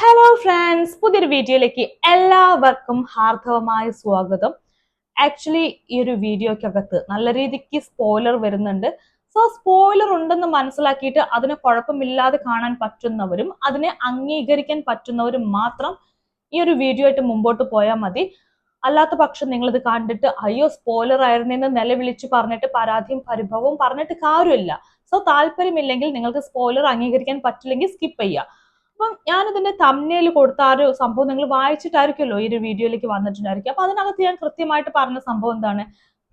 Hello friends പുതിയൊരു വീഡിയോയിലേക്ക് എല്ലാവർക്കും ഹാർദവമായ സ്വാഗതം. ആക്ച്വലി ഈ ഒരു വീഡിയോക്കകത്ത് നല്ല രീതിക്ക് സ്പോയിലർ വരുന്നുണ്ട്. സോ സ്പോയിലർ ഉണ്ടെന്ന് മനസ്സിലാക്കിയിട്ട് അതിന് കുഴപ്പമില്ലാതെ കാണാൻ പറ്റുന്നവരും അതിനെ അംഗീകരിക്കാൻ പറ്റുന്നവരും മാത്രം ഈ ഒരു വീഡിയോ ആയിട്ട് മുമ്പോട്ട് പോയാൽ മതി. അല്ലാത്ത പക്ഷം നിങ്ങൾ ഇത് കണ്ടിട്ട് അയ്യോ സ്പോയിലർ ആയിരുന്നെന്ന് നിലവിളിച്ച് പറഞ്ഞിട്ട് പരാതിയും പരിഭവവും പറഞ്ഞിട്ട് കാര്യമില്ല. സോ താല്പര്യമില്ലെങ്കിൽ നിങ്ങൾക്ക് സ്പോയിലർ അംഗീകരിക്കാൻ പറ്റില്ലെങ്കിൽ സ്കിപ്പ് ചെയ്യുക അപ്പം ഞാനിതിന്റെ തമ്മിൽ കൊടുത്ത ആ ഒരു സംഭവം നിങ്ങൾ വായിച്ചിട്ടായിരിക്കുമല്ലോ ഈ ഒരു വീഡിയോയിലേക്ക് വന്നിട്ടുണ്ടായിരിക്കും. അപ്പൊ അതിനകത്ത് ഞാൻ കൃത്യമായിട്ട് പറഞ്ഞ സംഭവം എന്താണ്?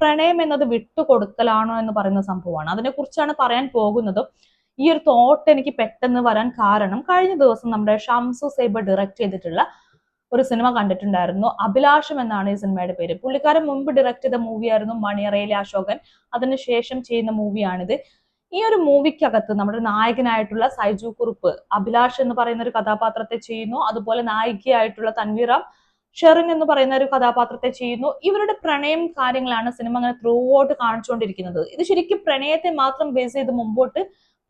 പ്രണയം എന്നത് വിട്ടുകൊടുക്കലാണോ എന്ന് പറയുന്ന സംഭവമാണ്. അതിനെക്കുറിച്ചാണ് പറയാൻ പോകുന്നത് ഈ ഒരു തോട്ട് എനിക്ക് പെട്ടെന്ന് വരാൻ കാരണം കഴിഞ്ഞ ദിവസം നമ്മുടെ ഷംസു സേബ് ഡയറക്റ്റ് ചെയ്തിട്ടുള്ള ഒരു സിനിമ കണ്ടിട്ടുണ്ടായിരുന്നു. അഭിലാഷം എന്നാണ് ഈ സിനിമയുടെ പേര്. പുള്ളിക്കാരൻ മുമ്പ് ഡയറക്റ്റ് ചെയ്ത മൂവിയായിരുന്നു മണിയറയിലെ അശോകൻ. അതിനുശേഷം ചെയ്യുന്ന മൂവിയാണിത് ഈ ഒരു മൂവിക്കകത്ത് നമ്മുടെ നായകനായിട്ടുള്ള സൈജു കുറുപ്പ് അഭിലാഷ് എന്ന് പറയുന്ന ഒരു കഥാപാത്രത്തെ ചെയ്യുന്നു. അതുപോലെ നായികയായിട്ടുള്ള തൻവീറ ഷെറിൻ എന്ന് പറയുന്ന ഒരു കഥാപാത്രത്തെ ചെയ്യുന്നു. ഇവരുടെ പ്രണയം കാര്യങ്ങളാണ് സിനിമ അങ്ങനെ ത്രൂ ഔട്ട് കാണിച്ചുകൊണ്ടിരിക്കുന്നത്. ഇത് ശരിക്കും പ്രണയത്തെ മാത്രം ബേസ് ചെയ്ത് മുമ്പോട്ട്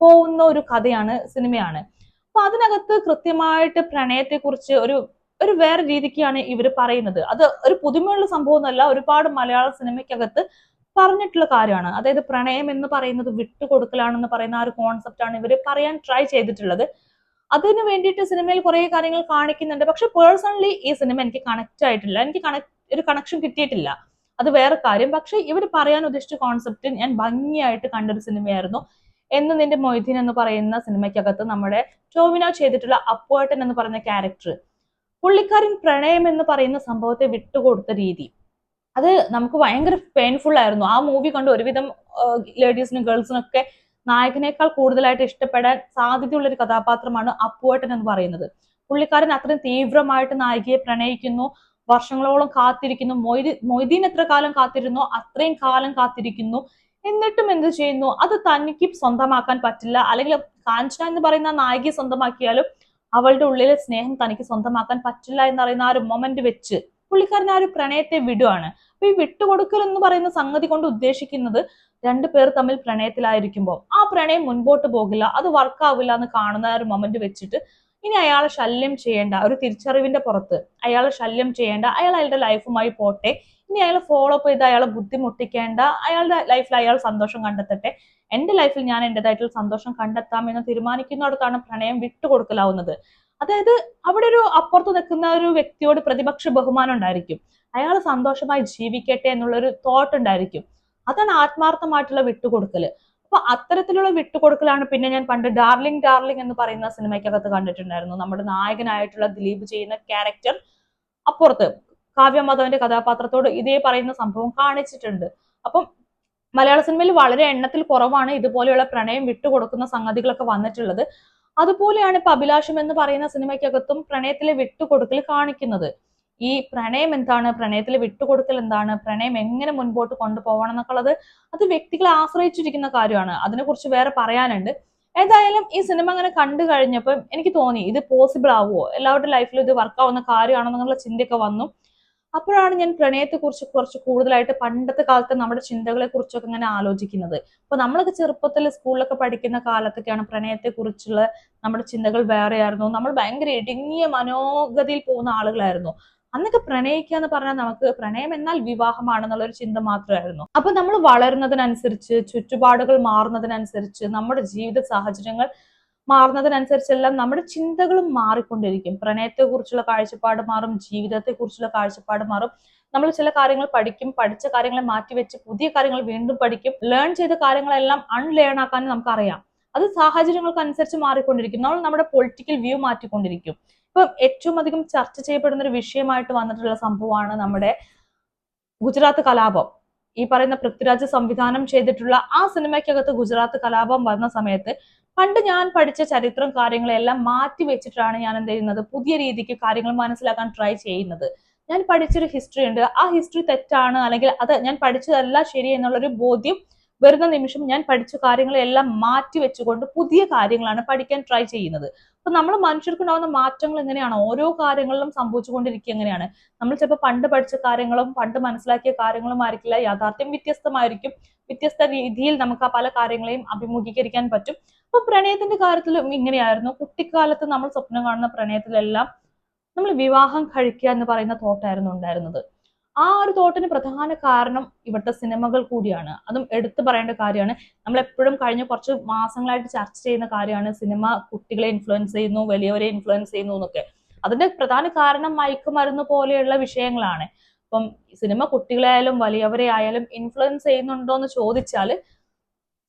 പോകുന്ന ഒരു കഥയാണ് സിനിമയാണ്. അപ്പൊ അതിനകത്ത് കൃത്യമായിട്ട് പ്രണയത്തെക്കുറിച്ച് ഒരു ഒരു വേറെ രീതിക്കാണ് ഇവർ പറയുന്നത്. അത് ഒരു പുതുമയുള്ള സംഭവമൊന്നുമല്ല. ഒരുപാട് മലയാള സിനിമയ്ക്കകത്ത് പറഞ്ഞിട്ടുള്ള കാര്യമാണ്. അതായത് പ്രണയം എന്ന് പറയുന്നത് വിട്ടുകൊടുക്കലാണെന്ന് പറയുന്ന ആ ഒരു കോൺസെപ്റ്റ് ആണ് ഇവർ പറയാൻ ട്രൈ ചെയ്തിട്ടുള്ളത്. അതിനു വേണ്ടിയിട്ട് സിനിമയിൽ കുറെ കാര്യങ്ങൾ കാണിക്കുന്നുണ്ട്. പക്ഷെ പേഴ്സണലി ഈ സിനിമ എനിക്ക് കണക്ട് ആയിട്ടില്ല. എനിക്ക് കണക്ട് ഒരു കണക്ഷൻ കിട്ടിയിട്ടില്ല. അത് വേറെ കാര്യം. പക്ഷെ ഇവർ പറയാൻ ഉദ്ദേശിച്ച കോൺസെപ്റ്റ് ഞാൻ ഭംഗിയായിട്ട് കണ്ടൊരു സിനിമയായിരുന്നു. എന്ന് നിന്റെ മൊയ്തീൻ എന്ന് പറയുന്ന സിനിമയ്ക്കകത്ത് നമ്മുടെ ടോമിനോ ചെയ്തിട്ടുള്ള അപ്പുവേട്ടൻ എന്ന് പറയുന്ന ക്യാരക്ടർ പുള്ളിക്കാരൻ പ്രണയം എന്ന് പറയുന്ന സംഭവത്തെ വിട്ടുകൊടുത്ത രീതി. അത് നമുക്ക് ഭയങ്കര പെയിൻഫുൾ ആയിരുന്നു. ആ മൂവി കണ്ട് ഒരുവിധം ലേഡീസിനും ഗേൾസിനും ഒക്കെ നായകനേക്കാൾ കൂടുതലായിട്ട് ഇഷ്ടപ്പെടാൻ സാധ്യതയുള്ള ഒരു കഥാപാത്രമാണ് അപ്പുവേട്ടൻ എന്ന് പറയുന്നത്. പുള്ളിക്കാരൻ അത്രയും തീവ്രമായിട്ട് നായികയെ പ്രണയിക്കുന്നു വർഷങ്ങളോളം കാത്തിരിക്കുന്നു മൊയ്തി മൊയ്തീൻ എത്ര കാലം കാത്തിരുന്നു അത്രയും കാലം കാത്തിരിക്കുന്നു. എന്നിട്ടും എന്ത് ചെയ്യുന്നു? അത് തനിക്ക് സ്വന്തമാക്കാൻ പറ്റില്ല. അല്ലെങ്കിൽ കാഞ്ചന എന്ന് പറയുന്ന നായികയെ സ്വന്തമാക്കിയാലും അവളുടെ ഉള്ളിലെ സ്നേഹം തനിക്ക് സ്വന്തമാക്കാൻ പറ്റില്ല എന്നറിയുന്ന ആ ഒരു മൊമെന്റ് വെച്ച് പുള്ളിക്കാരൻ ആ ഒരു പ്രണയത്തെ വിടുവാണ്. അപ്പൊ ഈ വിട്ടുകൊടുക്കൽ എന്ന് പറയുന്ന സംഗതി കൊണ്ട് ഉദ്ദേശിക്കുന്നത് രണ്ടു പേർ തമ്മിൽ പ്രണയത്തിലായിരിക്കുമ്പോൾ ആ പ്രണയം മുൻപോട്ട് പോകില്ല അത് വർക്കാവില്ല എന്ന് കാണുന്ന ഒരു മൊമെന്റ് വെച്ചിട്ട് ഇനി അയാളെ ശല്യം ചെയ്യേണ്ട ഒരു തിരിച്ചറിവിന്റെ പുറത്ത് അയാളെ ശല്യം ചെയ്യേണ്ട അയാൾ അയാളുടെ ലൈഫുമായി പോട്ടെ ഇനി അയാളെ ഫോളോ അപ്പ് ചെയ്ത് അയാളെ ബുദ്ധിമുട്ടിക്കേണ്ട അയാളുടെ ലൈഫിൽ അയാൾ സന്തോഷം കണ്ടെത്തട്ടെ എന്റെ ലൈഫിൽ ഞാൻ എന്റേതായിട്ടുള്ള സന്തോഷം കണ്ടെത്താം എന്ന് തീരുമാനിക്കുന്നിടത്താണ് പ്രണയം വിട്ടുകൊടുക്കലാവുന്നത്. അതായത് അവിടെ ഒരു അപ്പുറത്ത് നിൽക്കുന്ന ഒരു വ്യക്തിയോട് പ്രതിപക്ഷ ബഹുമാനം ഉണ്ടായിരിക്കും. അയാൾ സന്തോഷമായി ജീവിക്കട്ടെ എന്നുള്ള ഒരു തോട്ട് ഉണ്ടായിരിക്കും. അതാണ് ആത്മാർത്ഥമായിട്ടുള്ള വിട്ടുകൊടുക്കൽ. അപ്പൊ അത്തരത്തിലുള്ള വിട്ടുകൊടുക്കലാണ് പിന്നെ ഞാൻ പണ്ട് ഡാർലിംഗ് ഡാർലിംഗ് എന്ന് പറയുന്ന സിനിമയ്ക്കകത്ത് കണ്ടിട്ടുണ്ടായിരുന്നു. നമ്മുടെ നായകനായിട്ടുള്ള ദിലീപ് ചെയ്യുന്ന ക്യാരക്ടർ അപ്പുറത്ത്. കാവ്യ മാധവന്റെ കഥാപാത്രത്തോട് ഇതേ പറയുന്ന സംഭവം കാണിച്ചിട്ടുണ്ട്. അപ്പം മലയാള സിനിമയിൽ വളരെ എണ്ണത്തിൽ കുറവാണ് ഇതുപോലെയുള്ള പ്രണയം വിട്ടുകൊടുക്കുന്ന സംഗതികളൊക്കെ വന്നിട്ടുള്ളത്. അതുപോലെയാണ് ഇപ്പൊ അഭിലാഷം എന്ന് പറയുന്ന സിനിമയ്ക്കകത്തും പ്രണയത്തിലെ വിട്ടുകൊടുക്കൽ കാണിക്കുന്നത്. ഈ പ്രണയം എന്താണ്? പ്രണയത്തിൽ വിട്ടുകൊടുക്കൽ എന്താണ്? പ്രണയം എങ്ങനെ മുൻപോട്ട് കൊണ്ടുപോകണം എന്നൊക്കെയുള്ളത് അത് വ്യക്തികളെ ആശ്രയിച്ചിരിക്കുന്ന കാര്യമാണ്. അതിനെക്കുറിച്ച് വേറെ പറയാനുണ്ട്. ഏതായാലും ഈ സിനിമ അങ്ങനെ കണ്ടു കഴിഞ്ഞപ്പോൾ എനിക്ക് തോന്നി ഇത് പോസിബിൾ ആവുമോ? എല്ലാവരുടെ ലൈഫിൽ ഇത് വർക്ക് വർക്കാവുന്ന കാര്യമാണെന്നുള്ള ചിന്തയൊക്കെ വന്നു. അപ്പോഴാണ് ഞാൻ പ്രണയത്തെക്കുറിച്ച് കുറച്ച് കൂടുതലായിട്ട് പണ്ടത്തെ കാലത്തെ നമ്മുടെ ചിന്തകളെ കുറിച്ചൊക്കെ ഇങ്ങനെ ആലോചിക്കുന്നത്. അപ്പൊ നമ്മളൊക്കെ ചെറുപ്പത്തിൽ സ്കൂളിലൊക്കെ പഠിക്കുന്ന കാലത്തൊക്കെയാണ് പ്രണയത്തെ കുറിച്ചുള്ള നമ്മുടെ ചിന്തകൾ വേറെയായിരുന്നു. നമ്മൾ ഭയങ്കര ഇടുങ്ങിയ മനോഗതിയിൽ പോകുന്ന ആളുകളായിരുന്നു. അന്നൊക്കെ പ്രണയിക്കുക എന്ന് പറഞ്ഞാൽ നമുക്ക് പ്രണയം എന്നാൽ വിവാഹമാണെന്നുള്ള ഒരു ചിന്ത മാത്രമായിരുന്നു. അപ്പൊ നമ്മൾ വളരുന്നതിനനുസരിച്ച് ചുറ്റുപാടുകൾ മാറുന്നതിനനുസരിച്ച് നമ്മുടെ ജീവിത സാഹചര്യങ്ങൾ മാറുന്നതിനനുസരിച്ചെല്ലാം നമ്മുടെ ചിന്തകളും മാറിക്കൊണ്ടിരിക്കും. പ്രണയത്തെക്കുറിച്ചുള്ള കാഴ്ചപ്പാട് മാറും ജീവിതത്തെക്കുറിച്ചുള്ള കാഴ്ചപ്പാട് മാറും. നമ്മൾ ചില കാര്യങ്ങൾ പഠിക്കും പഠിച്ച കാര്യങ്ങളെ മാറ്റിവെച്ച് പുതിയ കാര്യങ്ങൾ വീണ്ടും പഠിക്കും. ലേൺ ചെയ്ത കാര്യങ്ങളെല്ലാം അൺലേൺ ആക്കാനും നമുക്കറിയാം. അത് സാഹചര്യങ്ങൾക്ക് അനുസരിച്ച് മാറിക്കൊണ്ടിരിക്കും. നമ്മൾ നമ്മുടെ പൊളിറ്റിക്കൽ വ്യൂ മാറ്റിക്കൊണ്ടിരിക്കും. ഇപ്പം ഏറ്റവും അധികം ചർച്ച ചെയ്യപ്പെടുന്ന ഒരു വിഷയമായിട്ട് വന്നിട്ടുള്ള സംഭവമാണ് നമ്മുടെ ഗുജറാത്ത് കലാപം. ഈ പറയുന്ന പൃഥ്വിരാജ് സംവിധാനം ചെയ്തിട്ടുള്ള ആ സിനിമയ്ക്കകത്ത് ഗുജറാത്ത് കലാപം വന്ന സമയത്ത് പണ്ട് ഞാൻ പഠിച്ച ചരിത്രം കാര്യങ്ങളെല്ലാം മാറ്റി വെച്ചിട്ടാണ് ഞാൻ എന്ത് ചെയ്യുന്നത്? പുതിയ രീതിക്ക് കാര്യങ്ങൾ മനസ്സിലാക്കാൻ ട്രൈ ചെയ്യുന്നത്. ഞാൻ പഠിച്ചൊരു ഹിസ്റ്ററി ഉണ്ട്. ആ ഹിസ്റ്ററി തെറ്റാണ് അല്ലെങ്കിൽ അത് ഞാൻ പഠിച്ചതല്ല ശരി എന്നുള്ളൊരു ബോധ്യം വരുന്ന നിമിഷം ഞാൻ പഠിച്ച കാര്യങ്ങളെല്ലാം മാറ്റി വെച്ചുകൊണ്ട് പുതിയ കാര്യങ്ങളാണ് പഠിക്കാൻ ട്രൈ ചെയ്യുന്നത്. അപ്പൊ നമ്മൾ മനുഷ്യർക്കുണ്ടാവുന്ന മാറ്റങ്ങൾ എങ്ങനെയാണ്? ഓരോ കാര്യങ്ങളിലും സംഭവിച്ചുകൊണ്ടിരിക്കുക എങ്ങനെയാണ്? നമ്മൾ ചിലപ്പോൾ പണ്ട് പഠിച്ച കാര്യങ്ങളും പണ്ട് മനസ്സിലാക്കിയ കാര്യങ്ങളും ആയിരിക്കില്ല. യാഥാർത്ഥ്യം വ്യത്യസ്തമായിരിക്കും. വ്യത്യസ്ത രീതിയിൽ നമുക്ക് ആ പല കാര്യങ്ങളെയും അഭിമുഖീകരിക്കാൻ പറ്റും. അപ്പൊ പ്രണയത്തിന്റെ കാര്യത്തിലും ഇങ്ങനെയായിരുന്നു. കുട്ടിക്കാലത്ത് നമ്മൾ സ്വപ്നം കാണുന്ന പ്രണയത്തിലെല്ലാം നമ്മൾ വിവാഹം കഴിക്കുക എന്ന് പറയുന്ന തോട്ടായിരുന്നു ഉണ്ടായിരുന്നത്. ആ ഒരു തോട്ടിന് പ്രധാന കാരണം ഇവിടുത്തെ സിനിമകൾ കൂടിയാണ്. അതും എടുത്തു പറയേണ്ട കാര്യമാണ്. നമ്മൾ എപ്പോഴും കഴിഞ്ഞ കുറച്ച് മാസങ്ങളായിട്ട് ചർച്ച ചെയ്യുന്ന കാര്യമാണ് സിനിമ കുട്ടികളെ ഇൻഫ്ലുവൻസ് ചെയ്യുന്നു വലിയവരെ ഇൻഫ്ലുവൻസ് ചെയ്യുന്നു എന്നൊക്കെ. അതിന്റെ പ്രധാന കാരണം മയക്കുമരുന്ന് പോലെയുള്ള വിഷയങ്ങളാണ്. അപ്പം സിനിമ കുട്ടികളെയായാലും വലിയവരെ ആയാലും ഇൻഫ്ലുവൻസ് ചെയ്യുന്നുണ്ടോ എന്ന് ചോദിച്ചാൽ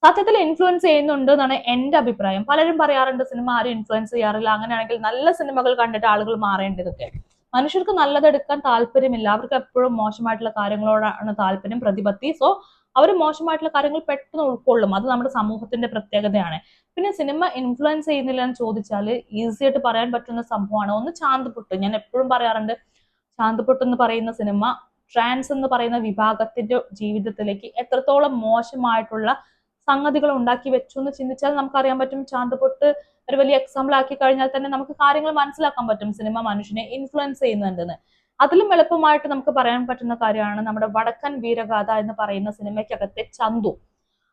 സത്യത്തിൽ ഇൻഫ്ലുവൻസ് ചെയ്യുന്നുണ്ട് എന്നാണ് എന്റെ അഭിപ്രായം. പലരും പറയാറുണ്ട് സിനിമ ആരും ഇൻഫ്ലുവൻസ് ചെയ്യാറില്ല. അങ്ങനെയാണെങ്കിൽ നല്ല സിനിമകൾ കണ്ടിട്ട് ആളുകൾ മാറേണ്ടതൊക്കെ. മനുഷ്യർക്ക് നല്ലതെടുക്കാൻ താല്പര്യമില്ല. അവർക്ക് എപ്പോഴും മോശമായിട്ടുള്ള കാര്യങ്ങളോടാണ് താല്പര്യം പ്രതിപത്തി. സോ അവർ മോശമായിട്ടുള്ള കാര്യങ്ങൾ പെട്ടെന്ന് ഉൾക്കൊള്ളും. അത് നമ്മുടെ സമൂഹത്തിന്റെ പ്രത്യേകതയാണ്. പിന്നെ സിനിമ ഇൻഫ്ലുവൻസ് ചെയ്യുന്നില്ല എന്ന് ചോദിച്ചാൽ ഈസി ആയിട്ട് പറയാൻ പറ്റുന്ന സംഭവമാണ്. ഒന്ന് ചാന്ത്പുട്ട്. ഞാൻ എപ്പോഴും പറയാറുണ്ട് ചാന്ത്പുട്ട് എന്ന് പറയുന്ന സിനിമ ട്രാൻസ് എന്ന് പറയുന്ന വിഭാഗത്തിന്റെ ജീവിതത്തിലേക്ക് എത്രത്തോളം മോശമായിട്ടുള്ള സംഗതികൾ ഉണ്ടാക്കി വെച്ചു എന്ന് ചിന്തിച്ചാൽ നമുക്കറിയാൻ പറ്റും ചാന്തുപൊട്ട് ഒരു വലിയ എക്സാമ്പിൾ ആക്കി കഴിഞ്ഞാൽ തന്നെ നമുക്ക് കാര്യങ്ങൾ മനസ്സിലാക്കാൻ പറ്റും സിനിമ മനുഷ്യനെ ഇൻഫ്ലുവൻസ് ചെയ്യുന്നുണ്ടെന്ന് അതിലും എളുപ്പമായിട്ട് നമുക്ക് പറയാൻ പറ്റുന്ന കാര്യമാണ് നമ്മുടെ വടക്കൻ വീരഗാഥ എന്ന് പറയുന്ന സിനിമയ്ക്കകത്തെ ചന്തു.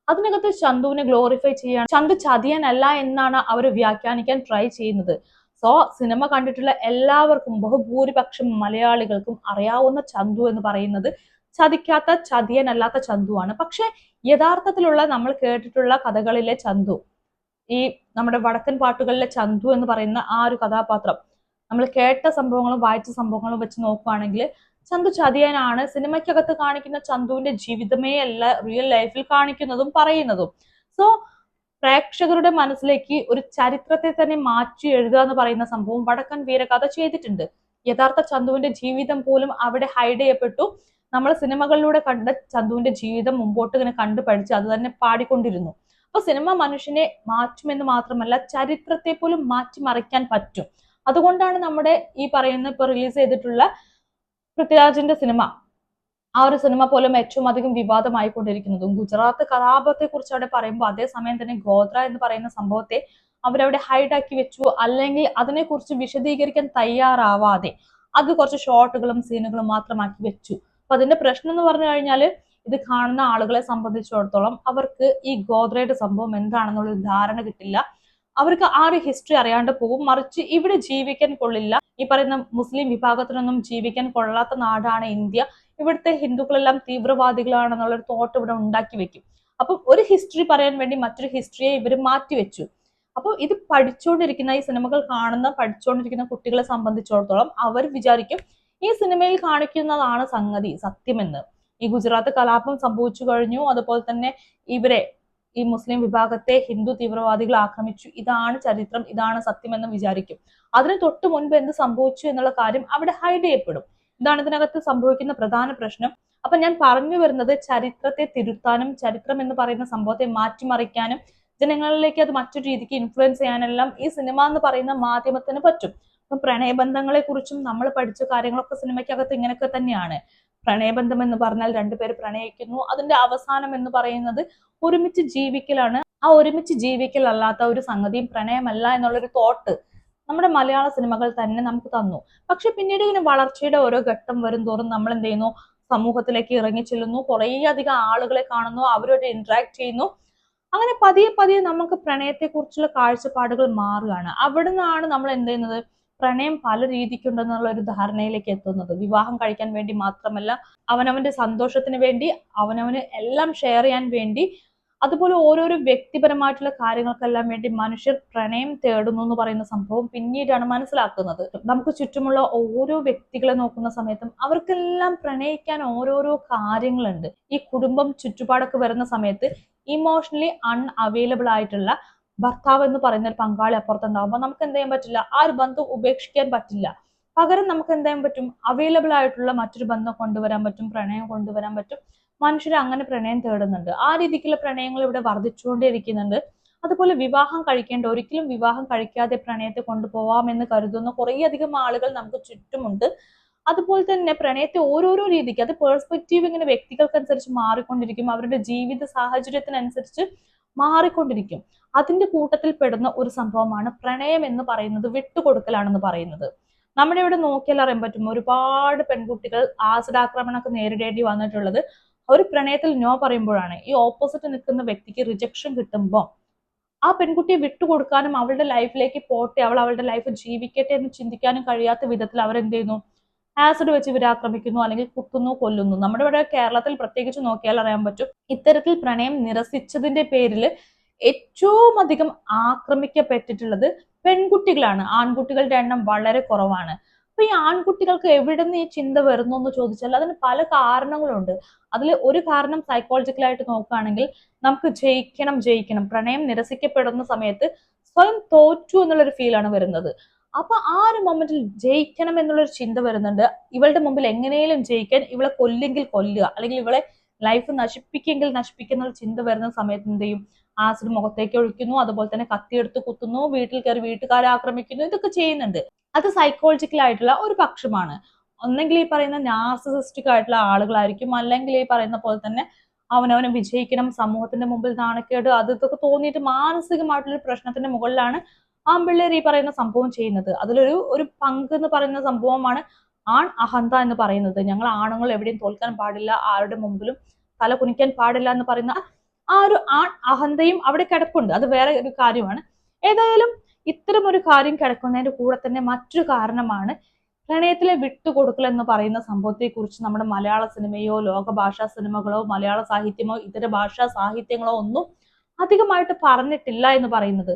അതിനകത്ത് ചന്തുവിനെ ഗ്ലോറിഫൈ ചെയ്യാൻ ചന്തു ചതിയനല്ല എന്നാണ് അവർ വ്യാഖ്യാനിക്കാൻ ട്രൈ ചെയ്യുന്നത്. സോ സിനിമ കണ്ടിട്ടുള്ള എല്ലാവർക്കും ബഹുഭൂരിപക്ഷം മലയാളികൾക്കും അറിയാവുന്ന ചന്തു എന്ന് പറയുന്നത് ചതിക്കാത്ത ചതിയനല്ലാത്ത ചന്തുവാണ്. പക്ഷെ യഥാർത്ഥത്തിലുള്ള നമ്മൾ കേട്ടിട്ടുള്ള കഥകളിലെ ചന്തു ഈ നമ്മുടെ വടക്കൻ പാട്ടുകളിലെ ചന്തു എന്ന് പറയുന്ന ആ ഒരു കഥാപാത്രം നമ്മൾ കേട്ട സംഭവങ്ങളും വായിച്ച സംഭവങ്ങളും വെച്ച് നോക്കുകയാണെങ്കിൽ ചന്തു ചതിയനാണ് സിനിമയ്ക്കകത്ത് കാണിക്കുന്ന ചന്തുവിന്റെ ജീവിതമേ അല്ല റിയൽ ലൈഫിൽ കാണിക്കുന്നതും പറയുന്നതും. സോ പ്രേക്ഷകരുടെ മനസ്സിലേക്ക് ഒരു ചരിത്രത്തെ തന്നെ മാറ്റി എഴുതുക എന്ന് പറയുന്ന സംഭവം വടക്കൻ വീരകഥ ചെയ്തിട്ടുണ്ട്. യഥാർത്ഥ ചന്തുവിന്റെ ജീവിതം പോലും അവിടെ ഹൈഡ് ചെയ്യപ്പെട്ടു. നമ്മൾ സിനിമകളിലൂടെ കണ്ട ചന്തുവിന്റെ ജീവിതം മുമ്പോട്ട് ഇങ്ങനെ കണ്ടു പഠിച്ച് അത് തന്നെ പാടിക്കൊണ്ടിരുന്നു. അപ്പൊ സിനിമ മനുഷ്യനെ മാറ്റുമെന്ന് മാത്രമല്ല ചരിത്രത്തെ പോലും മാറ്റിമറിക്കാൻ പറ്റും. അതുകൊണ്ടാണ് നമ്മുടെ ഈ പറയുന്ന ഇപ്പൊ റിലീസ് ചെയ്തിട്ടുള്ള പൃഥ്വിരാജിന്റെ സിനിമ ആ ഒരു സിനിമ പോലും ഏറ്റവും അധികം വിവാദമായിക്കൊണ്ടിരിക്കുന്നതും ഗുജറാത്ത് കലാപത്തെ കുറിച്ച് അവിടെ പറയുമ്പോൾ അതേസമയം തന്നെ ഗോത്ര എന്ന് പറയുന്ന സംഭവത്തെ അവരവിടെ ഹൈഡാക്കി വെച്ചു. അല്ലെങ്കിൽ അതിനെക്കുറിച്ച് വിശദീകരിക്കാൻ തയ്യാറാവാതെ അത് കുറച്ച് ഷോട്ടുകളും സീനുകളും മാത്രമാക്കി വെച്ചു. അപ്പൊ അതിന്റെ പ്രശ്നം എന്ന് പറഞ്ഞു കഴിഞ്ഞാൽ ഇത് കാണുന്ന ആളുകളെ സംബന്ധിച്ചിടത്തോളം അവർക്ക് ഈ ഗോദ്രയുടെ സംഭവം എന്താണെന്നുള്ളൊരു ധാരണ കിട്ടില്ല. അവർക്ക് ആ ഒരു ഹിസ്റ്ററി അറിയാണ്ട് പോകും. മറിച്ച് ഇവിടെ ജീവിക്കാൻ കൊള്ളില്ല. ഈ പറയുന്ന മുസ്ലിം വിഭാഗത്തിനൊന്നും ജീവിക്കാൻ കൊള്ളാത്ത നാടാണ് ഇന്ത്യ. ഇവിടുത്തെ ഹിന്ദുക്കളെല്ലാം തീവ്രവാദികളാണെന്നുള്ള ഒരു തോട്ട് ഇവിടെ ഉണ്ടാക്കി വെക്കും. അപ്പം ഒരു ഹിസ്റ്ററി പറയാൻ വേണ്ടി മറ്റൊരു ഹിസ്റ്ററിയെ ഇവർ മാറ്റിവെച്ചു അപ്പോൾ ഇത് പഠിച്ചുകൊണ്ടിരിക്കുന്ന ഈ സിനിമകൾ കാണുന്ന പഠിച്ചുകൊണ്ടിരിക്കുന്ന കുട്ടികളെ സംബന്ധിച്ചിടത്തോളം അവർ വിചാരിക്കും ഈ സിനിമയിൽ കാണിക്കുന്നതാണ് സംഗതി സത്യമെന്ന്. ഈ ഗുജറാത്ത് കലാപം സംഭവിച്ചു കഴിഞ്ഞു. അതുപോലെ തന്നെ ഇവരെ ഈ മുസ്ലിം വിഭാഗത്തെ ഹിന്ദു തീവ്രവാദികൾ ആക്രമിച്ചു. ഇതാണ് ചരിത്രം ഇതാണ് സത്യമെന്ന് വിചാരിക്കും. അതിന് തൊട്ട് മുൻപ് എന്ത് സംഭവിച്ചു എന്നുള്ള കാര്യം അവിടെ ഹൈഡ് ചെയ്യപ്പെടും. ഇതാണ് ഇതിനകത്ത് സംഭവിക്കുന്ന പ്രധാന പ്രശ്നം. അപ്പൊ ഞാൻ പറഞ്ഞു വരുന്നത് ചരിത്രത്തെ തിരുത്താനും ചരിത്രം എന്ന് പറയുന്ന സംഭവത്തെ മാറ്റിമറിക്കാനും ജനങ്ങളിലേക്ക് അത് മറ്റൊരു രീതിക്ക് ഇൻഫ്ലുവൻസ് ചെയ്യാനെല്ലാം ഈ സിനിമ എന്ന് പറയുന്ന മാധ്യമത്തിന് പറ്റും. അപ്പം പ്രണയബന്ധങ്ങളെ കുറിച്ചും നമ്മൾ പഠിച്ച കാര്യങ്ങളൊക്കെ സിനിമയ്ക്കകത്ത് ഇങ്ങനെയൊക്കെ തന്നെയാണ്. പ്രണയബന്ധം എന്ന് പറഞ്ഞാൽ രണ്ടുപേർ പ്രണയിക്കുന്നു. അതിന്റെ അവസാനം എന്ന് പറയുന്നത് ഒരുമിച്ച് ജീവിക്കലാണ്. ആ ഒരുമിച്ച് ജീവിക്കൽ അല്ലാത്ത ഒരു സംഗതിയും പ്രണയമല്ല എന്നുള്ളൊരു തോട്ട് നമ്മുടെ മലയാള സിനിമകൾ തന്നെ നമുക്ക് തന്നു. പക്ഷെ പിന്നീട് ഇങ്ങനെ വളർച്ചയുടെ ഓരോ ഘട്ടം വരും തോറും നമ്മൾ എന്ത് ചെയ്യുന്നു? സമൂഹത്തിലേക്ക് ഇറങ്ങി ചെല്ലുന്നു. കുറേ അധികം ആളുകളെ കാണുന്നു. അവരോട് ഇന്ററാക്ട് ചെയ്യുന്നു. അങ്ങനെ പതിയെ പതിയെ നമുക്ക് പ്രണയത്തെക്കുറിച്ചുള്ള കാഴ്ചപ്പാടുകൾ മാറുകയാണ്. അവിടെ നിന്നാണ് നമ്മൾ എന്ത് ചെയ്യുന്നത്? പ്രണയം പല രീതിക്കുണ്ടെന്നുള്ള ഒരു ധാരണയിലേക്ക് എത്തുന്നത്. വിവാഹം കഴിക്കാൻ വേണ്ടി മാത്രമല്ല അവനവന്റെ സന്തോഷത്തിന് വേണ്ടി അവനവന് എല്ലാം ഷെയർ ചെയ്യാൻ വേണ്ടി അതുപോലെ ഓരോരോ വ്യക്തിപരമായിട്ടുള്ള കാര്യങ്ങൾക്കെല്ലാം വേണ്ടി മനുഷ്യർ പ്രണയം തേടുന്നു എന്ന് പറയുന്ന സംഭവം പിന്നീടാണ് മനസ്സിലാക്കുന്നത്. നമുക്ക് ചുറ്റുമുള്ള ഓരോ വ്യക്തികളെ നോക്കുന്ന സമയത്തും അവർക്കെല്ലാം പ്രണയിക്കാൻ ഓരോരോ കാര്യങ്ങളുണ്ട്. ഈ കുടുംബം ചുറ്റുപാടൊക്കെ വരുന്ന സമയത്ത് ഇമോഷണലി അൺഅവൈലബിൾ ആയിട്ടുള്ള ഭർത്താവ് എന്ന് പറയുന്ന ഒരു പങ്കാളി അപ്പുറത്തുണ്ടാകുമ്പോൾ നമുക്ക് എന്ത് ചെയ്യാൻ പറ്റില്ല? ആ ഒരു ബന്ധം ഉപേക്ഷിക്കാൻ പറ്റില്ല. പകരം നമുക്ക് എന്ത് ചെയ്യാൻ പറ്റും? അവൈലബിൾ ആയിട്ടുള്ള മറ്റൊരു ബന്ധം കൊണ്ടുവരാൻ പറ്റും പ്രണയം കൊണ്ടുവരാൻ പറ്റും. മനുഷ്യർ അങ്ങനെ പ്രണയം തേടുന്നുണ്ട്. ആ രീതിക്കുള്ള പ്രണയങ്ങൾ ഇവിടെ വർദ്ധിച്ചുകൊണ്ടേയിരിക്കുന്നുണ്ട്. അതുപോലെ വിവാഹം കഴിക്കേണ്ട ഒരിക്കലും വിവാഹം കഴിക്കാതെ പ്രണയത്തെ കൊണ്ടുപോവാമെന്ന് കരുതുന്ന കുറേയധികം ആളുകൾ നമുക്ക് ചുറ്റുമുണ്ട്. അതുപോലെ തന്നെ പ്രണയത്തെ ഓരോരോ രീതിക്ക് അത് പേഴ്സ്പെക്റ്റീവ് ഇങ്ങനെ വ്യക്തികൾക്കനുസരിച്ച് മാറിക്കൊണ്ടിരിക്കും. അവരുടെ ജീവിത സാഹചര്യത്തിനനുസരിച്ച് മാറിക്കൊണ്ടിരിക്കും. അതിന്റെ കൂട്ടത്തിൽ പെടുന്ന ഒരു സംഭവമാണ് പ്രണയം എന്ന് പറയുന്നത് വിട്ടുകൊടുക്കലാണെന്ന് പറയുന്നത്. നമ്മുടെ ഇവിടെ നോക്കിയാൽ അറിയാൻ പറ്റും ഒരുപാട് പെൺകുട്ടികൾ ആസിഡ് ആക്രമണമൊക്കെ നേരിടേണ്ടി വന്നിട്ടുള്ളത്. ഒരു പ്രണയത്തിൽ നോ പറയുമ്പോഴാണ്. ഈ ഓപ്പോസിറ്റ് നിൽക്കുന്ന വ്യക്തിക്ക് റിജക്ഷൻ കിട്ടുമ്പോൾ ആ പെൺകുട്ടിയെ വിട്ടുകൊടുക്കാനും അവളുടെ ലൈഫിലേക്ക് പോട്ടെ അവൾ അവളുടെ ലൈഫ് ജീവിക്കട്ടെ എന്ന് ചിന്തിക്കാനും കഴിയാത്ത വിധത്തിൽ അവരെന്ത് ചെയ്യുന്നു? ആസിഡ് വെച്ച് ഇവർ ആക്രമിക്കുന്നു അല്ലെങ്കിൽ കുത്തുന്നു കൊല്ലുന്നു. നമ്മുടെ ഇവിടെ കേരളത്തിൽ പ്രത്യേകിച്ച് നോക്കിയാൽ അറിയാൻ പറ്റും ഇത്തരത്തിൽ പ്രണയം നിരസിച്ചതിന്റെ പേരിൽ ഏറ്റവും അധികം ആക്രമിക്കപ്പെട്ടിട്ടുള്ളത് പെൺകുട്ടികളാണ്. ആൺകുട്ടികളുടെ എണ്ണം വളരെ കുറവാണ്. അപ്പൊ ഈ ആൺകുട്ടികൾക്ക് എവിടെ നിന്ന് ഈ ചിന്ത വരുന്നു എന്ന് ചോദിച്ചാൽ അതിന് പല കാരണങ്ങളുണ്ട്. അതിൽ ഒരു കാരണം സൈക്കോളജിക്കലായിട്ട് നോക്കുകയാണെങ്കിൽ നമുക്ക് ജയിക്കണം ജയിക്കണം. പ്രണയം നിരസിക്കപ്പെടുന്ന സമയത്ത് സ്വയം തോറ്റു എന്നുള്ളൊരു ഫീലാണ് വരുന്നത്. അപ്പൊ ആ ഒരു മൊമെന്റിൽ ജയിക്കണം എന്നുള്ളൊരു ചിന്ത വരുന്നുണ്ട്. ഇവളുടെ മുമ്പിൽ എങ്ങനെയും ജയിക്കാൻ ഇവളെ കൊല്ലെങ്കിൽ കൊല്ലുക. അല്ലെങ്കിൽ ഇവളെ ലൈഫ് നശിപ്പിക്കെങ്കിൽ നശിപ്പിക്കുന്ന ഒരു ചിന്ത വരുന്ന സമയത്ത് എന്ത് ചെയ്യും? ആസിഡ് മുഖത്തേക്ക് ഒഴിക്കുന്നു. അതുപോലെ തന്നെ കത്തിയെടുത്ത് കുത്തുന്നു. വീട്ടിൽ കയറി വീട്ടുകാരെ ആക്രമിക്കുന്നു. ഇതൊക്കെ ചെയ്യുന്നുണ്ട്. അത് സൈക്കോളജിക്കൽ ആയിട്ടുള്ള ഒരു പക്ഷമാണ്. ഒന്നെങ്കിൽ ഈ പറയുന്ന നാർസിസിസ്റ്റിക് ആയിട്ടുള്ള ആളുകളായിരിക്കും. അല്ലെങ്കിൽ ഈ പറയുന്ന പോലെ തന്നെ അവനവനെ വിജയിക്കണം സമൂഹത്തിന്റെ മുമ്പിൽ നാണക്കേട് അത് ഇതൊക്കെ തോന്നിയിട്ട് മാനസികമായിട്ടുള്ള പ്രശ്നത്തിന്റെ മുകളിലാണ് ആൺപിള്ളേർ ഈ പറയുന്ന സംഭവം ചെയ്യുന്നത്. അതിലൊരു ഒരു പങ്ക് എന്ന് പറയുന്ന സംഭവമാണ് ആൺ അഹന്ത എന്ന് പറയുന്നത്. ഞങ്ങൾ ആണുങ്ങൾ എവിടെയും തോൽക്കാൻ പാടില്ല ആരുടെ മുമ്പിലും തല കുനിക്കാൻ പാടില്ല എന്ന് പറയുന്ന ആ ഒരു ആൺ അഹന്തയും അവിടെ കിടപ്പുണ്ട്. അത് വേറെ ഒരു കാര്യമാണ്. ഏതായാലും ഇത്തരം ഒരു കാര്യം കിടക്കുന്നതിന്റെ കൂടെ തന്നെ മറ്റൊരു കാരണമാണ് പ്രണയത്തിലെ വിട്ടുകൊടുക്കൽ എന്ന് പറയുന്ന സംഭവത്തെ കുറിച്ച് നമ്മുടെ മലയാള സിനിമയോ ലോക ഭാഷാ സിനിമകളോ മലയാള സാഹിത്യമോ ഇതര ഭാഷാ സാഹിത്യങ്ങളോ ഒന്നും അധികമായിട്ട് പറഞ്ഞിട്ടില്ല എന്ന് പറയുന്നത്.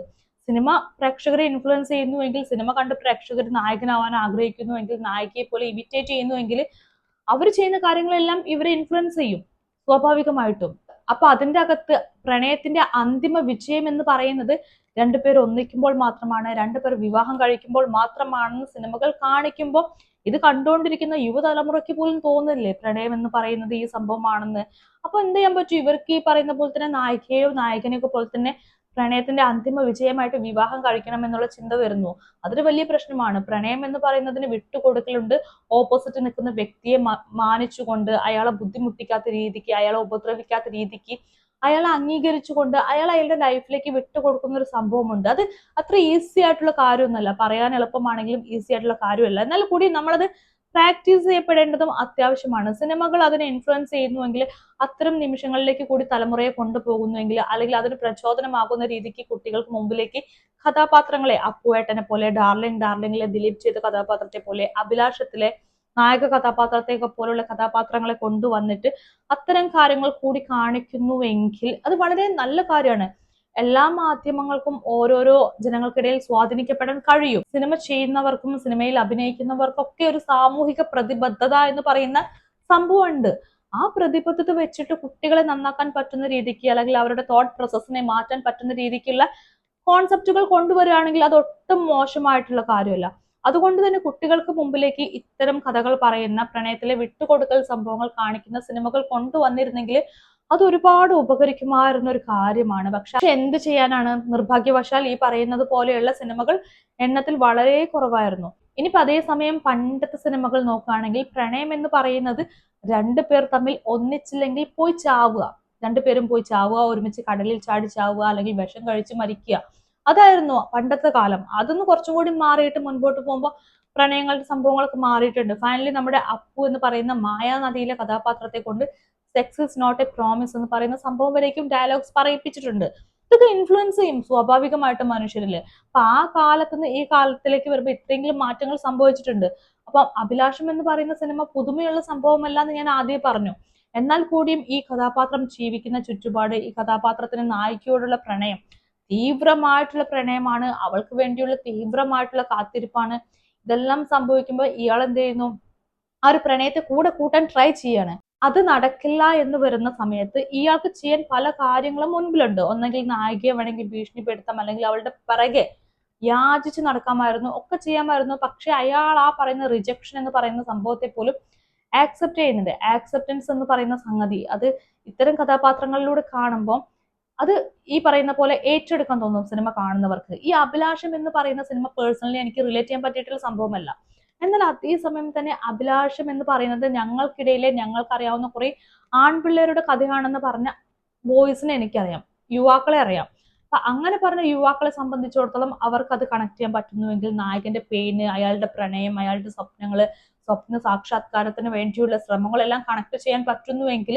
സിനിമ പ്രേക്ഷകരെ ഇൻഫ്ലുവൻസ് ചെയ്യുന്നുവെങ്കിൽ സിനിമ കണ്ട് പ്രേക്ഷകർ നായകനാവാൻ ആഗ്രഹിക്കുന്നുവെങ്കിൽ നായികയെ പോലെ ഇമിറ്റേറ്റ് ചെയ്യുന്നുവെങ്കിൽ അവർ ചെയ്യുന്ന കാര്യങ്ങളെല്ലാം ഇവരെ ഇൻഫ്ലുവൻസ് ചെയ്യും സ്വാഭാവികമായിട്ടും. അപ്പൊ അതിന്റെ അകത്ത് പ്രണയത്തിന്റെ അന്തിമ വിജയം എന്ന് പറയുന്നത് രണ്ടുപേർ ഒന്നിക്കുമ്പോൾ മാത്രമാണ് രണ്ടുപേർ വിവാഹം കഴിക്കുമ്പോൾ മാത്രമാണെന്ന് സിനിമകൾ കാണിക്കുമ്പോൾ ഇത് കണ്ടുകൊണ്ടിരിക്കുന്ന യുവതലമുറയ്ക്ക് പോലും തോന്നില്ലേ പ്രണയം എന്ന് പറയുന്നത് ഈ സംഭവമാണെന്ന്. അപ്പൊ എന്ത് ചെയ്യാൻ പറ്റും? ഇവർക്ക് ഈ പറയുന്ന പോലെ തന്നെ നായികയോ നായകനെയൊക്കെ പോലെ തന്നെ പ്രണയത്തിന്റെ അന്തിമ വിജയമായിട്ട് വിവാഹം കഴിക്കണം എന്നുള്ള ചിന്ത വരുന്നു. അതൊരു വലിയ പ്രശ്നമാണ്. പ്രണയം എന്ന് പറയുന്നതിന് വിട്ടുകൊടുക്കലുണ്ട്. ഓപ്പോസിറ്റ് നിൽക്കുന്ന വ്യക്തിയെ മാനിച്ചുകൊണ്ട് അയാളെ ബുദ്ധിമുട്ടിക്കാത്ത രീതിക്ക് അയാളെ ഉപദ്രവിക്കാത്ത രീതിക്ക് അയാളെ അംഗീകരിച്ചുകൊണ്ട് അയാൾ അയാളുടെ ലൈഫിലേക്ക് വിട്ടുകൊടുക്കുന്ന ഒരു സംഭവമുണ്ട്. അത് അത്ര ഈസി ആയിട്ടുള്ള കാര്യമൊന്നുമല്ല. പറയാൻ എളുപ്പമാണെങ്കിലും ഈസി ആയിട്ടുള്ള കാര്യമല്ല. എന്നാൽ കൂടി നമ്മളത് പ്രാക്ടീസ് ചെയ്യപ്പെടേണ്ടതും അത്യാവശ്യമാണ്. സിനിമകൾ അതിനെ ഇൻഫ്ലുവൻസ് ചെയ്യുന്നുവെങ്കിൽ അത്തരം നിമിഷങ്ങളിലേക്ക് കൂടി തലമുറയെ കൊണ്ടുപോകുന്നുവെങ്കിൽ അല്ലെങ്കിൽ അതിന് പ്രചോദനമാകുന്ന രീതിക്ക് കുട്ടികൾക്ക് മുമ്പിലേക്ക് കഥാപാത്രങ്ങളെ അപ്പുവേട്ടനെ പോലെ ഡാർലിംഗ് ഡാർലിംഗിലെ ദിലീപ് ചെയ്ത കഥാപാത്രത്തെ പോലെ അഭിലാഷത്തിലെ നായക കഥാപാത്രത്തെയൊക്കെ പോലുള്ള കഥാപാത്രങ്ങളെ കൊണ്ടുവന്നിട്ട് അത്തരം കാര്യങ്ങൾ കൂടി കാണിക്കുന്നുവെങ്കിൽ അത് വളരെ നല്ല കാര്യമാണ്. എല്ലാ മാധ്യമങ്ങൾക്കും ഓരോരോ ജനങ്ങൾക്കിടയിൽ സ്വാധീനിക്കപ്പെടാൻ കഴിയും. സിനിമ ചെയ്യുന്നവർക്കും സിനിമയിൽ അഭിനയിക്കുന്നവർക്കൊക്കെ ഒരു സാമൂഹിക പ്രതിബദ്ധത എന്ന് പറയുന്ന സംഭവമുണ്ട്. ആ പ്രതിബദ്ധത വെച്ചിട്ട് കുട്ടികളെ നന്നാക്കാൻ പറ്റുന്ന രീതിക്ക് അല്ലെങ്കിൽ അവരുടെ തോട്ട് പ്രോസസ്സിനെ മാറ്റാൻ പറ്റുന്ന രീതിക്കുള്ള കോൺസെപ്റ്റുകൾ കൊണ്ടുവരികയാണെങ്കിൽ അത് ഒട്ടും മോശമായിട്ടുള്ള കാര്യമല്ല. അതുകൊണ്ട് തന്നെ കുട്ടികൾക്ക് മുമ്പിലേക്ക് ഇത്തരം കഥകൾ പറയുന്ന പ്രണയത്തിലെ വിട്ടുകൊടുക്കൽ സംഭവങ്ങൾ കാണിക്കുന്ന സിനിമകൾ കൊണ്ടുവന്നിരുന്നെങ്കിൽ അത് ഒരുപാട് ഉപകരിക്കുമായിരുന്ന ഒരു കാര്യമാണ്. പക്ഷെ എന്ത് ചെയ്യാനാണ് നിർഭാഗ്യവശാൽ ഈ പറയുന്നത് പോലെയുള്ള സിനിമകൾ എണ്ണത്തിൽ വളരെ കുറവായിരുന്നു. ഇനിയിപ്പോ അതേസമയം പണ്ടത്തെ സിനിമകൾ നോക്കുകയാണെങ്കിൽ പ്രണയം എന്ന് പറയുന്നത് രണ്ടു പേർ തമ്മിൽ ഒന്നിച്ചില്ലെങ്കിൽ പോയി ചാവുക. രണ്ടുപേരും പോയി ചാവുക ഒരുമിച്ച് കടലിൽ ചാടി ചാവുക അല്ലെങ്കിൽ വിഷം കഴിച്ച് മരിക്കുക. അതായിരുന്നു പണ്ടത്തെ കാലം. അതൊന്ന് കുറച്ചും കൂടി മാറിയിട്ട് മുൻപോട്ട് പോകുമ്പോൾ പ്രണയങ്ങളുടെ സംഭവങ്ങളൊക്കെ മാറിയിട്ടുണ്ട്. ഫൈനലി നമ്മുടെ അപ്പു എന്ന് പറയുന്ന മായാനദിയിലെ കഥാപാത്രത്തെ കൊണ്ട് sex is not a promise എന്ന് പറയുന്ന സംഭവം വരേക്കും ഡയലോഗ്സ് പറയിപ്പിച്ചിട്ടുണ്ട്. ഇതൊക്കെ ഇൻഫ്ലുവൻസ് ചെയ്യും സ്വാഭാവികമായിട്ട് മനുഷ്യരിൽ അപ്പൊ ആ കാലത്ത് നിന്ന് ഈ കാലത്തിലേക്ക് വരുമ്പോൾ ഇത്രയെങ്കിലും മാറ്റങ്ങൾ സംഭവിച്ചിട്ടുണ്ട്. അപ്പൊ അഭിലാഷം എന്ന് പറയുന്ന സിനിമ പുതുമയുള്ള സംഭവമല്ല എന്ന് ഞാൻ ആദ്യം പറഞ്ഞു. എന്നാൽ കൂടിയും ഈ കഥാപാത്രം ജീവിക്കുന്ന ചുറ്റുപാട് ഈ കഥാപാത്രത്തിന് നായികയോടുള്ള പ്രണയം തീവ്രമായിട്ടുള്ള പ്രണയമാണ് അവൾക്ക് വേണ്ടിയുള്ള തീവ്രമായിട്ടുള്ള കാത്തിരിപ്പാണ്. ഇതെല്ലാം സംഭവിക്കുമ്പോൾ ഇയാൾ എന്ത് ചെയ്യുന്നു? ആ ഒരു പ്രണയത്തെ കൂടെ കൂട്ടാൻ ട്രൈ ചെയ്യാണ്. അത് നടക്കില്ല എന്ന് വരുന്ന സമയത്ത് ഇയാൾക്ക് ചെയ്യാൻ പല കാര്യങ്ങളും മുൻപിലുണ്ട്. ഒന്നെങ്കിൽ നായികയെ വേണമെങ്കിൽ ഭീഷണിപ്പെടുത്താം. അല്ലെങ്കിൽ അവളുടെ പിറകെ യാചിച്ച് നടക്കാമായിരുന്നു ഒക്കെ ചെയ്യാമായിരുന്നു. പക്ഷെ അയാൾ ആ പറയുന്ന റിജക്ഷൻ എന്ന് പറയുന്ന സംഭവത്തെ പോലും ആക്സെപ്റ്റ് ചെയ്യുന്നുണ്ട് ആക്സെപ്റ്റൻസ് എന്ന് പറയുന്ന സംഗതി അത് ഇത്തരം കഥാപാത്രങ്ങളിലൂടെ കാണുമ്പോൾ അത് ഈ പറയുന്ന പോലെ ഏറ്റെടുക്കാൻ തോന്നും സിനിമ കാണുന്നവർക്ക്. ഈ അഭിലാഷം എന്ന് പറയുന്ന സിനിമ പേഴ്സണലി എനിക്ക് റിലേറ്റ് ചെയ്യാൻ പറ്റിയിട്ടുള്ള സംഭവമല്ല. എന്നാൽ അതേ സമയം തന്നെ അഭിലാഷം എന്ന് പറയുന്നത് ഞങ്ങൾക്കിടയിലെ ഞങ്ങൾക്കറിയാവുന്ന കുറെ ആൺപിള്ളേരുടെ കഥയാണെന്ന് പറഞ്ഞ ബോയ്സിനെ എനിക്കറിയാം യുവാക്കളെ അറിയാം. അപ്പൊ അങ്ങനെ പറഞ്ഞ യുവാക്കളെ സംബന്ധിച്ചിടത്തോളം അവർക്ക് അത് കണക്ട് ചെയ്യാൻ പറ്റുന്നുവെങ്കിൽ നായകന്റെ പെയിന് അയാളുടെ പ്രണയം അയാളുടെ സ്വപ്നങ്ങൾ സ്വപ്ന സാക്ഷാത്കാരത്തിന് വേണ്ടിയുള്ള ശ്രമങ്ങളെല്ലാം കണക്ട് ചെയ്യാൻ പറ്റുന്നുവെങ്കിൽ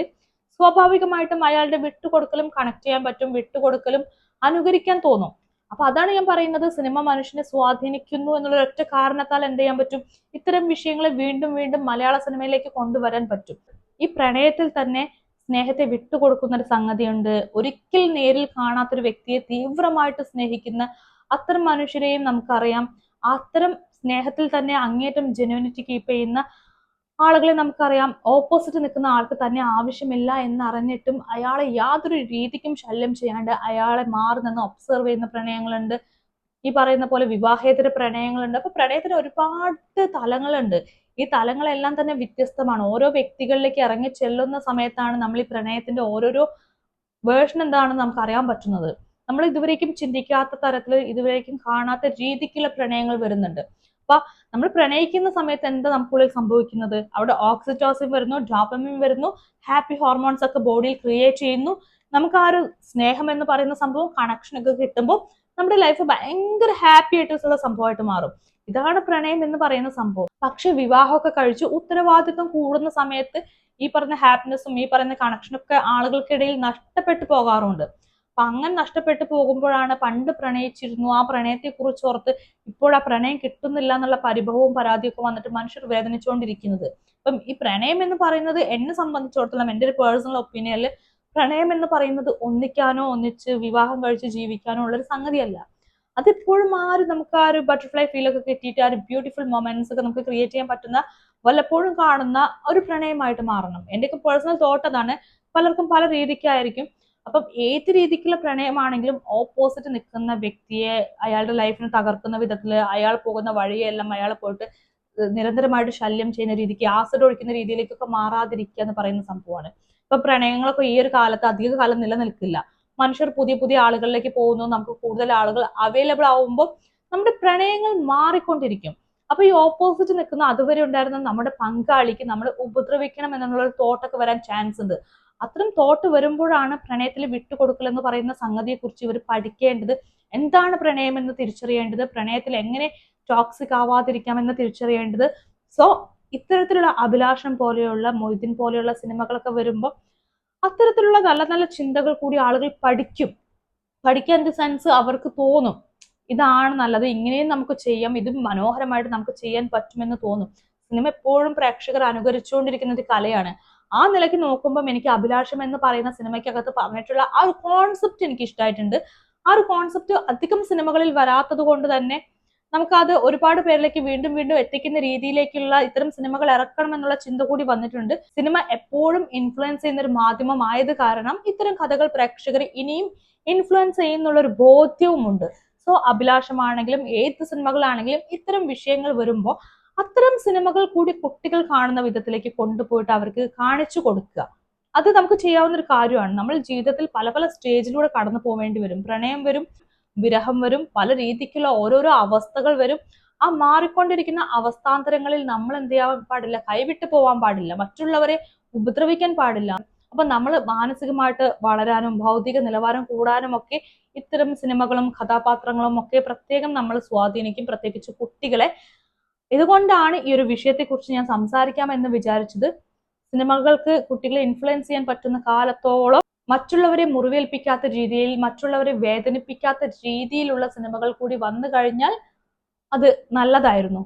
സ്വാഭാവികമായിട്ടും അയാളുടെ വിട്ടുകൊടുക്കലും കണക്ട് ചെയ്യാൻ പറ്റും വിട്ടുകൊടുക്കലും അനുകരിക്കാൻ തോന്നും. അപ്പൊ അതാണ് ഞാൻ പറയുന്നത്. സിനിമ മനുഷ്യനെ സ്വാധീനിക്കുന്നു എന്നുള്ള ഒറ്റ കാരണത്താൽ എന്ത് ചെയ്യാൻ പറ്റും? ഇത്തരം വിഷയങ്ങളെ വീണ്ടും വീണ്ടും മലയാള സിനിമയിലേക്ക് കൊണ്ടുവരാൻ പറ്റും. ഈ പ്രണയത്തിൽ തന്നെ സ്നേഹത്തെ വിട്ടുകൊടുക്കുന്ന ഒരു സംഗതിയുണ്ട്. ഒരിക്കൽ നേരിൽ കാണാത്തൊരു വ്യക്തിയെ തീവ്രമായിട്ട് സ്നേഹിക്കുന്ന അത്തരം മനുഷ്യരെയും നമുക്കറിയാം. അത്തരം സ്നേഹത്തിൽ തന്നെ അങ്ങേറ്റം ജെനുവിനിറ്റി കീപ്പ് ചെയ്യുന്ന ആളുകളെ നമുക്കറിയാം. ഓപ്പോസിറ്റ് നിൽക്കുന്ന ആൾക്ക് തന്നെ ആവശ്യമില്ല എന്നറിഞ്ഞിട്ടും അയാളെ യാതൊരു രീതിക്കും ശല്യം ചെയ്യാണ്ട് അയാളെ മാറി നിന്ന് ഒബ്സർവ് ചെയ്യുന്ന പ്രണയങ്ങളുണ്ട്. ഈ പറയുന്ന പോലെ വിവാഹേതര പ്രണയങ്ങളുണ്ട്. അപ്പൊ പ്രണയത്തിന് ഒരുപാട് തലങ്ങളുണ്ട്. ഈ തലങ്ങളെല്ലാം തന്നെ വ്യത്യസ്തമാണ്. ഓരോ വ്യക്തികളിലേക്ക് ഇറങ്ങി ചെല്ലുന്ന സമയത്താണ് നമ്മൾ ഈ പ്രണയത്തിന്റെ ഓരോരോ വേർഷൻ എന്താണെന്ന് നമുക്ക് അറിയാൻ പറ്റുന്നത്. നമ്മൾ ഇതുവരേക്കും ചിന്തിക്കാത്ത തരത്തിൽ ഇതുവരേക്കും കാണാത്ത രീതിക്കുള്ള പ്രണയങ്ങൾ വരുന്നുണ്ട്. അപ്പൊ നമ്മൾ പ്രണയിക്കുന്ന സമയത്ത് എന്താ നമുക്കുള്ളിൽ സംഭവിക്കുന്നത്? അവിടെ ഓക്സിറ്റോസിൻ വരുന്നു ഡോപ്പമിൻ വരുന്നു ഹാപ്പി ഹോർമോൺസ് ഒക്കെ ബോഡിയിൽ ക്രിയേറ്റ് ചെയ്യുന്നു. നമുക്ക് ആ ഒരു സ്നേഹം എന്ന് പറയുന്ന സംഭവം കണക്ഷൻ ഒക്കെ കിട്ടുമ്പോൾ നമ്മുടെ ലൈഫ് ഭയങ്കര ഹാപ്പി ആയിട്ടുള്ള സംഭവമായിട്ട് മാറും. ഇതാണ് പ്രണയം എന്ന് പറയുന്ന സംഭവം. പക്ഷെ വിവാഹമൊക്കെ കഴിച്ച് ഉത്തരവാദിത്വം കൂടുന്ന സമയത്ത് ഈ പറഞ്ഞ ഹാപ്പിനെസ്സും ഈ പറയുന്ന കണക്ഷനൊക്കെ ആളുകൾക്കിടയിൽ നഷ്ടപ്പെട്ടു പോകാറുണ്ട്. അപ്പൊ അങ്ങനെ നഷ്ടപ്പെട്ടു പോകുമ്പോഴാണ് പണ്ട് പ്രണയിച്ചിരുന്നു. ആ പ്രണയത്തെ കുറിച്ച് ഓർത്ത് ഇപ്പോൾ ആ പ്രണയം കിട്ടുന്നില്ല എന്നുള്ള പരിഭവവും പരാതിയൊക്കെ വന്നിട്ട് മനുഷ്യർ വേദനിച്ചുകൊണ്ടിരിക്കുന്നത്. അപ്പം ഈ പ്രണയം എന്ന് പറയുന്നത് എന്നെ സംബന്ധിച്ചിടത്തോളം എന്റെ ഒരു പേഴ്സണൽ ഒപ്പീനിയനിൽ പ്രണയം എന്ന് പറയുന്നത് ഒന്നിക്കാനോ ഒന്നിച്ച് വിവാഹം കഴിച്ച് ജീവിക്കാനോ ഉള്ളൊരു സംഗതിയല്ല. അതിപ്പോഴും ആ ഒരു നമുക്ക് ആ ഒരു ബട്ടർഫ്ലൈ ഫീൽ ഒക്കെ കിട്ടിയിട്ട് ആ ഒരു ബ്യൂട്ടിഫുൾ മൊമെന്റ്സ് ഒക്കെ നമുക്ക് ക്രിയേറ്റ് ചെയ്യാൻ പറ്റുന്ന വല്ലപ്പോഴും കാണുന്ന ഒരു പ്രണയമായിട്ട് മാറണം. എന്റെയൊക്കെ പേഴ്സണൽ തോട്ട് അതാണ് പലർക്കും പല രീതിക്കായിരിക്കും അപ്പം ഏത് രീതിക്കുള്ള പ്രണയമാണെങ്കിലും ഓപ്പോസിറ്റ് നിൽക്കുന്ന വ്യക്തിയെ അയാളുടെ ലൈഫിനെ തകർക്കുന്ന വിധത്തിൽ അയാൾ പോകുന്ന വഴിയെല്ലാം അയാൾ പോയിട്ട് നിരന്തരമായിട്ട് ശല്യം ചെയ്യുന്ന രീതിക്ക് ആസിഡ് ഒഴിക്കുന്ന രീതിയിലേക്കൊക്കെ മാറാതിരിക്കുക എന്ന് പറയുന്ന സംഭവമാണ്. ഇപ്പൊ പ്രണയങ്ങളൊക്കെ ഈ ഒരു കാലത്ത് അധിക കാലം നിലനിൽക്കില്ല. മനുഷ്യർ പുതിയ പുതിയ ആളുകളിലേക്ക് പോകുന്നു നമുക്ക് കൂടുതൽ ആളുകൾ അവൈലബിൾ ആവുമ്പോൾ നമ്മുടെ പ്രണയങ്ങൾ മാറിക്കൊണ്ടിരിക്കും. അപ്പൊ ഈ ഓപ്പോസിറ്റ് നിൽക്കുന്ന അതുവരെ ഉണ്ടായിരുന്ന നമ്മുടെ പങ്കാളിക്ക് നമ്മൾ ഉപദ്രവിക്കണം എന്നുള്ള ഒരു തോട്ടൊക്കെ വരാൻ ചാൻസ് ഉണ്ട്. അത്തരം തോട്ട് വരുമ്പോഴാണ് പ്രണയത്തിൽ വിട്ടുകൊടുക്കൽ എന്ന് പറയുന്ന സംഗതിയെ കുറിച്ച് ഇവർ പഠിക്കേണ്ടത്. എന്താണ് പ്രണയം എന്ന് തിരിച്ചറിയേണ്ടത്? പ്രണയത്തിൽ എങ്ങനെ ടോക്സിക് ആവാതിരിക്കാം എന്ന് തിരിച്ചറിയേണ്ടത്? സോ ഇത്തരത്തിലുള്ള അഭിലാഷം പോലെയുള്ള മൊയ്തീൻ പോലെയുള്ള സിനിമകളൊക്കെ വരുമ്പോൾ അത്തരത്തിലുള്ള നല്ല നല്ല ചിന്തകൾ കൂടി ആളുകൾ പഠിക്കും. പഠിക്കാൻ ദി സെൻസ് അവർക്ക് തോന്നും. ഇതാണ് നല്ലത്. ഇങ്ങനെയും നമുക്ക് ചെയ്യാം. ഇത് മനോഹരമായിട്ട് നമുക്ക് ചെയ്യാൻ പറ്റുമെന്ന് തോന്നും. സിനിമ എപ്പോഴും പ്രേക്ഷകർ അനുകരിച്ചുകൊണ്ടിരിക്കുന്ന ഒരു കലയാണ്. ആ നിലയ്ക്ക് നോക്കുമ്പോൾ എനിക്ക് അഭിലാഷം എന്ന് പറയുന്ന സിനിമയ്ക്കകത്ത് പറഞ്ഞിട്ടുള്ള ആ ഒരു കോൺസെപ്റ്റ് എനിക്ക് ഇഷ്ടമായിട്ടുണ്ട് ആ ഒരു കോൺസെപ്റ്റ് അധികം സിനിമകളിൽ വരാത്തത് കൊണ്ട് തന്നെ നമുക്കത് ഒരുപാട് പേരിലേക്ക് വീണ്ടും വീണ്ടും എത്തിക്കുന്ന രീതിയിലേക്കുള്ള ഇത്തരം സിനിമകൾ ഇറക്കണം എന്നുള്ള ചിന്ത കൂടി വന്നിട്ടുണ്ട്. സിനിമ എപ്പോഴും ഇൻഫ്ലുവൻസ് ചെയ്യുന്ന ഒരു മാധ്യമമായത് കാരണം ഇത്തരം കഥകൾ പ്രേക്ഷകർ ഇനിയും ഇൻഫ്ലുവൻസ് ചെയ്യുന്നുള്ള ഒരു ബോധ്യവുമുണ്ട്. സോ അഭിലാഷമാണെങ്കിലും ഏത് സിനിമകളാണെങ്കിലും ഇത്തരം വിഷയങ്ങൾ വരുമ്പോൾ അത്തരം സിനിമകൾ കൂടി കുട്ടികൾ കാണുന്ന വിധത്തിലേക്ക് കൊണ്ടുപോയിട്ട് അവർക്ക് കാണിച്ചു കൊടുക്കുക. അത് നമുക്ക് ചെയ്യാവുന്ന ഒരു കാര്യമാണ്. നമ്മൾ ജീവിതത്തിൽ പല പല സ്റ്റേജിലൂടെ കടന്നു പോവേണ്ടി വരും. പ്രണയം വരും വിരഹം വരും പല രീതിക്കുള്ള ഓരോരോ അവസ്ഥകൾ വരും. ആ മാറിക്കൊണ്ടിരിക്കുന്ന അവസ്ഥാന്തരങ്ങളിൽ നമ്മൾ എന്ത് ചെയ്യാൻ പാടില്ല? കൈവിട്ട് പോവാൻ പാടില്ല. മറ്റുള്ളവരെ ഉപദ്രവിക്കാൻ പാടില്ല. അപ്പൊ നമ്മൾ മാനസികമായിട്ട് വളരാനും ഭൗതിക നിലവാരം കൂടാനും ഒക്കെ ഇത്തരം സിനിമകളും കഥാപാത്രങ്ങളും ഒക്കെ പ്രത്യേകം നമ്മൾ സ്വാധീനിക്കും. പ്രത്യേകിച്ച് കുട്ടികളെ ഇതുകൊണ്ടാണ് ഈ ഒരു വിഷയത്തെക്കുറിച്ച് ഞാൻ സംസാരിക്കാമെന്ന് വിചാരിച്ചത്. സിനിമകൾക്ക് കുട്ടികളെ ഇൻഫ്ലുവൻസ് ചെയ്യാൻ പറ്റുന്ന കാലത്തോളം മറ്റുള്ളവരെ മുറിവേൽപ്പിക്കാത്ത രീതിയിൽ മറ്റുള്ളവരെ വേദനിപ്പിക്കാത്ത രീതിയിലുള്ള സിനിമകൾ കൂടി വന്നു കഴിഞ്ഞാൽ അത് നല്ലതായിരുന്നു.